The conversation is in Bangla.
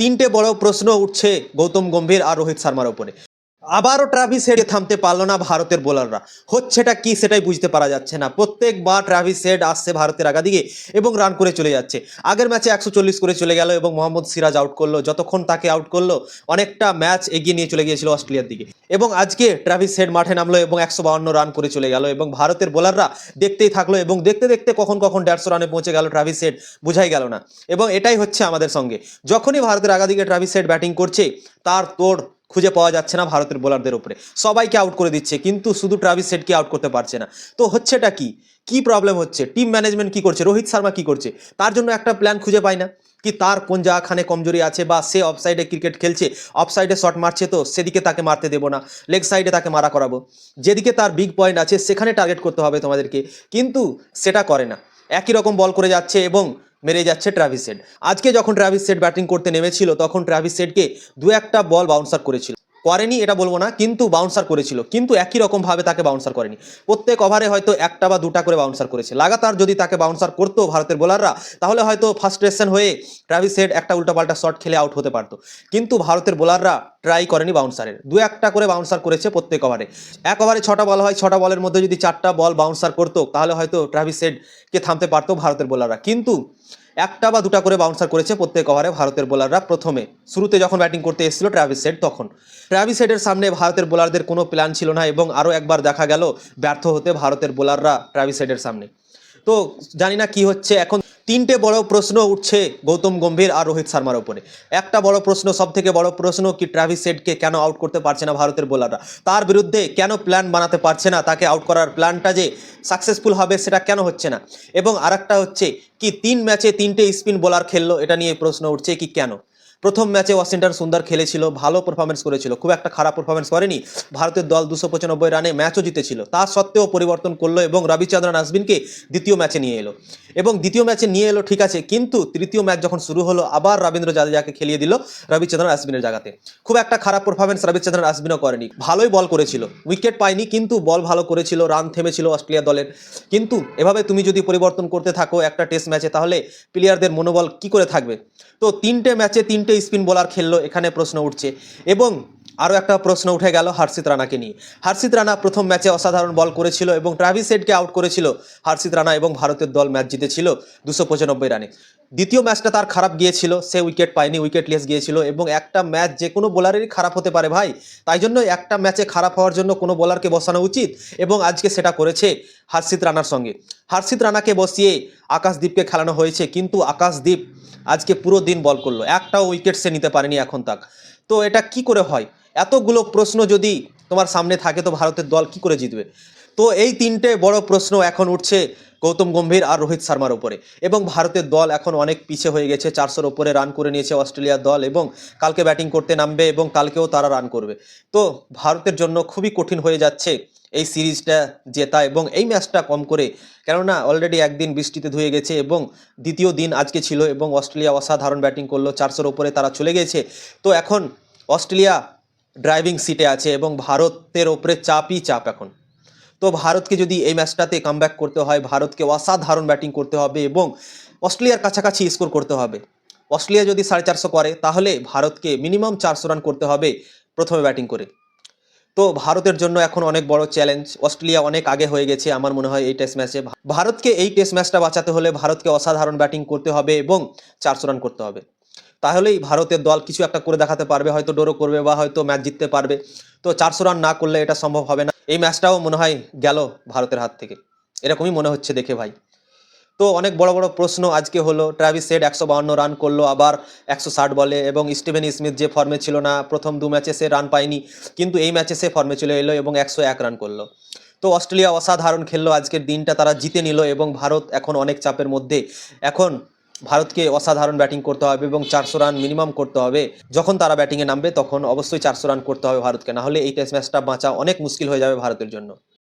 তিনটে বড় প্রশ্ন উঠছে গৌতম গম্ভীর আর রোহিত শর্মার উপরে আবারও ট্রাভিস হেডকে থামতে পারল না ভারতের বোলাররা হচ্ছেটা কি সেটাই বুঝতে পারা যাচ্ছে না। প্রত্যেকবার ট্রাভিস হেড আসছে ভারতের আগা দিকে এবং রান করে চলে যাচ্ছে। আগের ম্যাচে একশো চল্লিশ করে চলে গেল এবং মোহাম্মদ সিরাজ আউট করল। যতক্ষণ তাকে আউট করল, অনেকটা ম্যাচ এগিয়ে নিয়ে চলে গিয়েছিল অস্ট্রেলিয়ার দিকে। এবং আজকে ট্রাভিস হেড মাঠে নামলো এবং একশো বাউন্ন রান করে চলে গেল এবং ভারতের বোলাররা দেখতেই থাকল এবং দেখতে দেখতে কখন কখন দেড়শো রানে পৌঁছে গেল ট্রাভিস হেড বুঝাই গেল না। এবং এটাই হচ্ছে আমাদের সঙ্গে। যখনই ভারতের আগাদিকে ট্রাভিস হেড ব্যাটিং করছে, তার তোড় খুঁজে পাওয়া যাচ্ছে না ভারতের বোলারদের উপরে। সবাইকে আউট করে দিচ্ছে, কিন্তু শুধু ট্রাভিস হেডকে আউট করতে পারছে না। তো হচ্ছেটা কি? কি প্রবলেম হচ্ছে? টিম ম্যানেজমেন্ট কি করছে? রোহিত শর্মা কি করছে? তার জন্য একটা প্ল্যান খুঁজে পায় না। কি তার কোন জায়গাখানে কমজোরি আছে বা সে অফসাইডে ক্রিকেট খেলছে অফসাইডে শট মারছে তো সেদিকে তাকে মারতে দেবো না লেগ সাইডে তাকে মারা করাবো। যেদিকে তার বিগ পয়েন্ট আছে, সেখানে টার্গেট করতে হবে তোমাদেরকে। কিন্তু সেটা করে না। একই রকম বল করে যাচ্ছে এবং মেরে যাচ্ছে ট্রাভিস সেট আজকে যখন ট্রাভিস সেট ব্যাটিং করতে নেমেছিল, তখন ট্রাভিস সেটকে দু একটা বল বাউন্সার করেছিল। করেনি, এটা বলব না, কিন্তু বাউন্সার করেছিল। কিন্তু একই রকম ভাবে তাকে বাউন্সার করেনি। প্রত্যেক ওভারে হয়তো একটা বা দুটা করে বাউন্সার করেছে। লাগাতার যদি তাকে বাউন্সার করতো ভারতের বোলাররা তাহলে হয়তো ফার্স্ট্রেশন হয়ে ট্রাভিস হেড একটা উল্টাপাল্টা শট খেলে আউট হতে পারতো। কিন্তু ভারতের বোলাররা ট্রাই করেনি বাউন্সারের দু একটা করে বাউন্সার করেছে প্রত্যেক ওভারে এক ওভারে ছটা বল হয়, ছটা বলের মধ্যে যদি চারটা বল বাউন্সার করতো, তাহলে হয়তো ট্রাভিস হেডকে থামতে পারতো ভারতের বোলাররা কিন্তু একটা বা দুটা করে বাউন্সার করেছে প্রত্যেক ওভারে ভারতের বোলাররা প্রথমে। শুরুতে যখন ব্যাটিং করতে এসেছিল ট্রাভিস হেড তখন। ট্রাভিস হেডের সামনে ভারতের বোলারদের কোনো প্ল্যান ছিল না এবং আরও একবার দেখা গেল ব্যর্থ হতে ভারতের বোলাররা ট্রাভিস হেডের সামনে। তো জানি না কি হচ্ছে, এখন তিনটে বড় প্রশ্ন উঠছে গৌতম গম্ভীর আর রোহিত শর্মার উপরে একটা বড় প্রশ্ন সব থেকে বড় প্রশ্ন কি ট্রাভিস সেডকে কেন আউট করতে পারছে না ভারতের বোলাররা তার বিরুদ্ধে কেন প্ল্যান বানাতে পারছে না? তাকে আউট করার প্ল্যানটা যে সাকসেসফুল হবে সেটা কেন হচ্ছে না? এবং আরেকটা হচ্ছে কি, তিন ম্যাচে তিনটে স্পিন বোলার খেললো, এটা নিয়ে প্রশ্ন উঠছে কি কেন? প্রথম ম্যাচে ওয়াশিংটন সুন্দর খেলেছিল, ভালো পারফরমেন্স করেছিল, খুব একটা খারাপ পারফরমেন্স করেনি। ভারতের দল দুশো পঁচানব্বই রানে ম্যাচও জিতেছিল। তা সত্ত্বেও পরিবর্তন করল এবং রবিচন্দ্রন আশ্বিনকে দ্বিতীয় ম্যাচে নিয়ে এলো। এবং দ্বিতীয় ম্যাচে নিয়ে এলো, ঠিক আছে, কিন্তু তৃতীয় ম্যাচ যখন শুরু হলো, আবার রবীন্দ্র জাদেজাকে খেলিয়ে দিল রবিচন্দ্রন আশ্বিনের জায়গাতে। খুব একটা খারাপ পারফরমেন্স রবিচন্দ্রন আসবিনও করেনি। ভালোই বল করেছিল উইকেট পায়নি, কিন্তু বল ভালো করেছিল রান থেমেছিল অস্ট্রেলিয়া দলের। কিন্তু এভাবে তুমি যদি পরিবর্তন করতে থাকো একটা টেস্ট ম্যাচে, তাহলে প্লেয়ারদের মনোবল কি করে থাকবে? তো তিনটে ম্যাচে তিনটে স্পিন বোলার খেললো, এখানে প্রশ্ন উঠছে। এবং আরও একটা প্রশ্ন উঠে গেল হার্ষিত রানাকে নিয়ে। হার্ষিত রানা প্রথম ম্যাচে অসাধারণ বল করেছিল এবং ট্রাভিস হেডকে আউট করেছিল হার্ষিত রানা এবং ভারতের দল ম্যাচ জিতেছিল দুশো পঁচানব্বই রানে। দ্বিতীয় ম্যাচটা তার খারাপ গিয়েছিল, সে উইকেট পায়নি উইকেট লেস গিয়েছিল এবং একটা ম্যাচ যে কোনো বোলারেরই খারাপ হতে পারে ভাই। তাই জন্য একটা ম্যাচে খারাপ হওয়ার জন্য কোনো বোলারকে বসানো উচিত এবং আজকে সেটা করেছে হার্ষিত রানার সঙ্গে। হার্ষিত রানাকে বসিয়ে আকাশদীপকে খেলানো হয়েছে, কিন্তু আকাশদীপ আজকে পুরো দিন বল করল। একটাও উইকেট সে নিতে পারেনি এখন তাক। তো এটা কি করে হয়? এতগুলো প্রশ্ন যদি তোমার সামনে থাকে তো ভারতের দল কি করে জিতবে? তো এই তিনটে বড় প্রশ্ন এখন উঠছে গৌতম গম্ভীর আর রোহিত শর্মার উপরে। এবং ভারতের দল এখন অনেক পিছে হয়ে গেছে, চারশোর ওপরে রান করে নিয়েছে অস্ট্রেলিয়ার দল এবং কালকে ব্যাটিং করতে নামবে এবং কালকেও তারা রান করবে। তো ভারতের জন্য খুবই কঠিন হয়ে যাচ্ছে এই সিরিজটা জেতা এবং এই ম্যাচটা কম করে। কেননা অলরেডি একদিন বৃষ্টিতে ধুয়ে গেছে এবং দ্বিতীয় দিন আজকে ছিল এবং অস্ট্রেলিয়া অসাধারণ ব্যাটিং করল, চারশোর ওপরে তারা চলে গেছে। তো এখন অস্ট্রেলিয়া ড্রাইভিং সিটে আছে এবং ভারতের ওপরে চাপই চাপ এখন। তো ভারতকে যদি এই ম্যাচটাতে কামব্যাক করতে হয়, ভারতকে অসাধারণ ব্যাটিং করতে হবে এবং অস্ট্রেলিয়ার কাছাকাছি স্কোর করতে হবে। অস্ট্রেলিয়া যদি সাড়ে চারশো করে, তাহলে ভারতকে মিনিমাম চারশো রান করতে হবে প্রথমে ব্যাটিং করে। তো ভারতের জন্য এখন অনেক বড় চ্যালেঞ্জ অস্ট্রেলিয়া অনেক আগে হয়ে গেছে আমার মনে হয় এই টেস্ট ম্যাচে ভারতকে এই টেস্ট ম্যাচটা বাঁচাতে হলে ভারতকে অসাধারণ ব্যাটিং করতে হবে এবং চারশো রান করতে হবে। তাহলেই ভারতের দল কিছু একটা করে দেখাতে পারবে, হয়তো ডোরো করবে বা হয়তো ম্যাচ জিততে পারবে। তো চারশো রান না করলে এটা সম্ভব হবে না। এই ম্যাচটাও মনে হয় গেল ভারতের হাত থেকে। এরকমই মনে হচ্ছে দেখে ভাই। তো অনেক বড় বড় প্রশ্ন আজকে হলো, ট্রাভিস সেড একশো বাউন্ন রান করল, আবার একশো ষাট বলে এবং স্টিভেন স্মিথ যে ফর্মে ছিল না, প্রথম দু ম্যাচে সে রান পায়নি, কিন্তু এই ম্যাচে সে ফর্মে চলে এলো এবং একশো এক রান করল। তো অস্ট্রেলিয়া অসাধারণ খেললো, আজকের দিনটা তারা জিতে নিল এবং ভারত এখন অনেক চাপের মধ্যে। এখন ভারতকে অসাধারণ ব্যাটিং করতে হবে এবং চারশো রান মিনিমাম করতে হবে। যখন তারা ব্যাটিংয়ে নামবে, তখন অবশ্যই চারশো রান করতে হবে ভারতকে। না হলে এই টেস্ট ম্যাচটা বাঁচা অনেক মুশকিল হয়ে যাবে ভারতের জন্য।